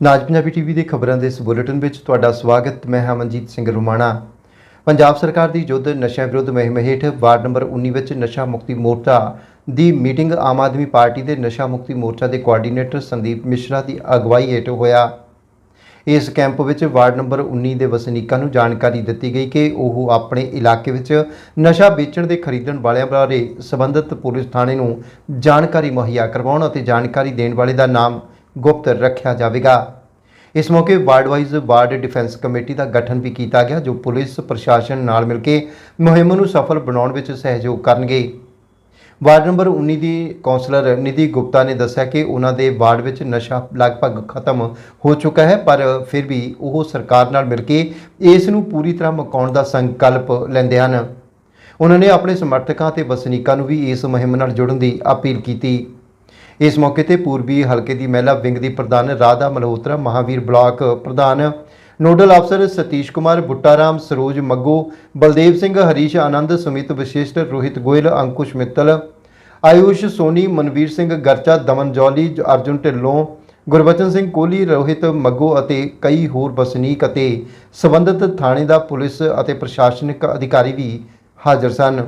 ਨਾਜ Punjabi TV ਦੇ ਖਬਰਾਂ ਦੇ ਇਸ ਬੁਲੇਟਿਨ ਵਿੱਚ ਤੁਹਾਡਾ ਸਵਾਗਤ। ਮੈਂ ਹਾਂ ਮਨਜੀਤ ਸਿੰਘ ਰੁਮਾਣਾ। ਪੰਜਾਬ ਸਰਕਾਰ ਦੀ ਯੁੱਧ ਨਸ਼ਿਆਂ ਵਿਰੁੱਧ ਮੁਹਿੰਮ ਹੇਠ ਵਾਰਡ ਨੰਬਰ 19 ਵਿੱਚ ਨਸ਼ਾ ਮੁਕਤੀ ਮੋਰਚਾ ਦੀ ਮੀਟਿੰਗ ਆਮ ਆਦਮੀ ਪਾਰਟੀ ਦੇ ਨਸ਼ਾ ਮੁਕਤੀ ਮੋਰਚਾ ਦੇ ਕੋਆਰਡੀਨੇਟਰ ਸੰਦੀਪ ਮਿਸ਼ਰਾ ਦੀ ਅਗਵਾਈ ਹੇਠ ਹੋਇਆ। ਇਸ ਕੈਂਪ ਵਿੱਚ ਵਾਰਡ ਨੰਬਰ 19 ਦੇ ਵਸਨੀਕਾਂ ਨੂੰ ਜਾਣਕਾਰੀ ਦਿੱਤੀ ਗਈ ਕਿ ਉਹ ਆਪਣੇ ਇਲਾਕੇ ਵਿੱਚ ਨਸ਼ਾ ਵੇਚਣ ਦੇ ਖਰੀਦਣ ਵਾਲਿਆਂ ਬਾਰੇ ਸਬੰਧਤ ਪੁਲਿਸ ਥਾਣੇ ਨੂੰ ਜਾਣਕਾਰੀ ਮੁਹੱਈਆ ਕਰਵਾਉਣ ਅਤੇ ਜਾਣਕਾਰੀ ਦੇਣ ਵਾਲੇ ਦਾ ਨਾਮ ਗੁਪਤ ਰੱਖਿਆ ਜਾਵੇਗਾ। ਇਸ ਮੌਕੇ ward wise ward defence committee ਦਾ ਗਠਨ ਵੀ ਕੀਤਾ ਗਿਆ, ਜੋ ਪੁਲਿਸ ਪ੍ਰਸ਼ਾਸਨ ਨਾਲ ਮਿਲ ਕੇ ਮੁਹਿੰਮ ਨੂੰ ਸਫਲ ਬਣਾਉਣ ਵਿੱਚ ਸਹਿਯੋਗ ਕਰਨਗੇ। ਵਾਰਡ ਨੰਬਰ 19 ਦੀ ਕੌਂਸਲਰ ਨਿਧੀ ਗੁਪਤਾ ਨੇ ਦੱਸਿਆ ਕਿ ਉਹਨਾਂ ਦੇ ਵਾਰਡ ਵਿੱਚ ਨਸ਼ਾ ਲਗਭਗ ਖਤਮ ਹੋ ਚੁੱਕਾ ਹੈ, ਪਰ ਫਿਰ ਵੀ ਉਹ ਸਰਕਾਰ ਨਾਲ ਮਿਲ ਕੇ ਇਸ ਨੂੰ ਪੂਰੀ ਤਰ੍ਹਾਂ ਮੁਕਾਉਣ ਦਾ ਸੰਕਲਪ ਲੈਂਦੇ ਹਨ। ਉਹਨਾਂ ਨੇ ਆਪਣੇ ਸਮਰਥਕਾਂ ਤੇ ਵਸਨੀਕਾਂ ਨੂੰ ਵੀ ਇਸ ਮੁਹਿੰਮ ਨਾਲ ਜੁੜਨ ਦੀ ਅਪੀਲ ਕੀਤੀ। ਇਸ ਮੌਕੇ ਤੇ ਪੂਰਬੀ ਹਲਕੇ ਦੀ ਮਹਿਲਾ ਵਿੰਗ ਦੀ ਪ੍ਰਧਾਨ ਰਾਧਾ ਮਲਹੋਤਰਾ, ਮਹਾਵੀਰ ਬਲਾਕ ਪ੍ਰਧਾਨ ਨੋਡਲ ਅਫਸਰ ਸਤੀਸ਼ ਕੁਮਾਰ, ਬੁੱਟਾਰਾਮ, ਸਰੋਜ ਮੱਗੋ, ਬਲਦੇਵ ਸਿੰਘ, ਹਰੀਸ਼ ਆਨੰਦ, ਸੁਮਿਤ ਵਿਸ਼ਿਸ਼ਟ, ਰੋਹਿਤ ਗੋਇਲ, ਅੰਕੁਸ਼ ਮਿੱਤਲ, ਆਯੂਸ਼ ਸੋਨੀ, ਮਨਵੀਰ ਸਿੰਘ ਗਰਚਾ, ਦਮਨ ਜੌਲੀ, ਅਰਜੁਨ ਢਿੱਲੋਂ, ਗੁਰਬਚਨ ਸਿੰਘ ਕੋਹਲੀ, ਰੋਹਿਤ ਮੱਗੋ ਅਤੇ ਕਈ ਹੋਰ ਵਸਨੀਕ ਅਤੇ ਸਬੰਧਤ ਥਾਣੇ ਦਾ ਪੁਲਿਸ ਅਤੇ ਪ੍ਰਸ਼ਾਸਨਿਕ ਅਧਿਕਾਰੀ ਵੀ ਹਾਜ਼ਰ ਸਨ।